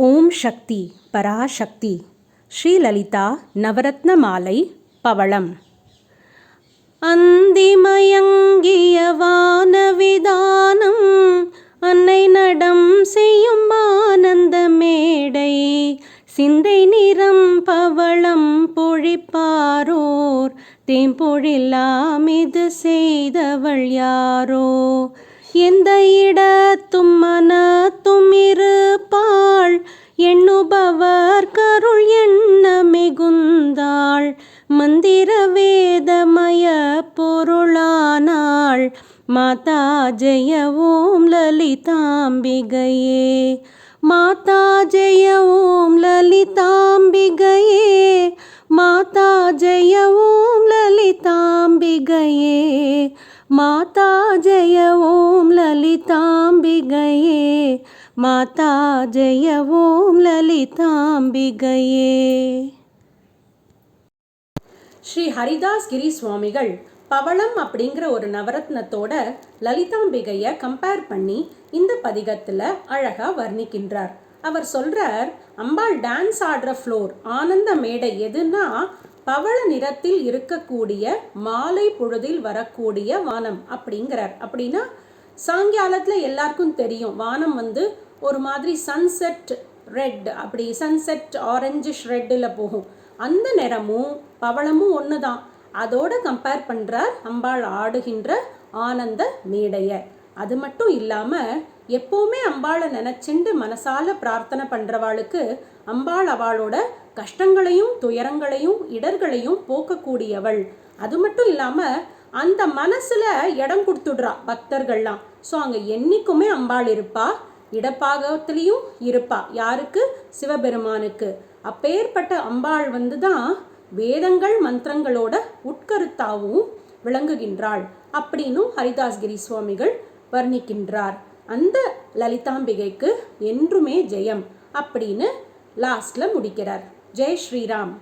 ஓம் சக்தி பராசக்தி. ஸ்ரீலலிதா நவரத்ன மாலை பவளம். அந்திமயங்கிய வானவிதானம் அன்னை நடம் செய்யும் ஆனந்த மேடை. சிந்தை நிறம் பவளம் பொழிப்பாரோர் தேம்பொழிலாம் இது செய்தவள் யாரோ. எந்த இடத்தும் மனத்தும் இரு எண்ணுபவர் கருள் எண்ண மிகுந்தாள்? மந்திர வேதமய பொருளானாள். மாதா ஜெய ஓம் லலிதாம்பிகையே. மாதா ஜெய ஓம் லலிதாம்பிகையே. மாதா ஜெய ஓம் லலிதாம்பிகையே. மாதா ஜெய ஓம் லலிதாம்பிகையே. மாதா ஜெய ஓம் லலிதாம்பிகையே. ஸ்ரீ ஹரிதாஸ் கிரி சுவாமிகள் பவளம் அப்படிங்கிற ஒரு நவரத்னத்தோட லலிதாம்பிகையை கம்பேர் பண்ணி இந்த பதிகத்தில் அழகாக வர்ணிக்கின்றார். அவர் சொல்றார் அம்பாள் டான்ஸ் ஆடுற ஃப்ளோர் ஆனந்த மேடை எதுன்னா பவள நிறத்தில் இருக்கக்கூடிய மாலை பொழுதில் வரக்கூடிய வானம் அப்படிங்கிறார். அப்படின்னா சாயங்காலத்தில் எல்லாருக்கும் தெரியும் வானம் வந்து ஒரு மாதிரி சன்செட் ரெட் அப்படி சன்செட் ஆரஞ்சிஷ் ரெட்டில் போகும். அந்த நிறமும் பவளமும் ஒன்று தான் அதோட கம்பேர் பண்ணுறார் அம்பாள் ஆடுகின்ற ஆனந்த மேடைய. அது மட்டும் இல்லாமல் எப்போவுமே அம்பாளை நினச்சிண்டு மனசால பிரார்த்தனை பண்ணுறவாளுக்கு அம்பாள் அவளோட கஷ்டங்களையும் துயரங்களையும் இடர்களையும் போக்கக்கூடியவள். அது மட்டும் இல்லாமல் அந்த மனசில் இடம் கொடுத்துடுறா பக்தர்கள்லாம். ஸோ அங்கே என்றைக்குமே அம்பாள் இருப்பா. இடப்பாகத்துலேயும் இருப்பா. யாருக்கு? சிவபெருமானுக்கு. அப்பேற்பட்ட அம்பாள் வந்து தான் வேதங்கள் மந்திரங்களோட உட்கருத்தாவும் விளங்குகின்றாள் அப்படின்னும் ஹரிதாஸ்கிரி சுவாமிகள் வர்ணிக்கின்றார். அந்த லலிதாம்பிகைக்கு என்றுமே ஜெயம் அப்படின்னு லாஸ்ட்ல முடிக்கிறார். ஜெய் ஸ்ரீராம்.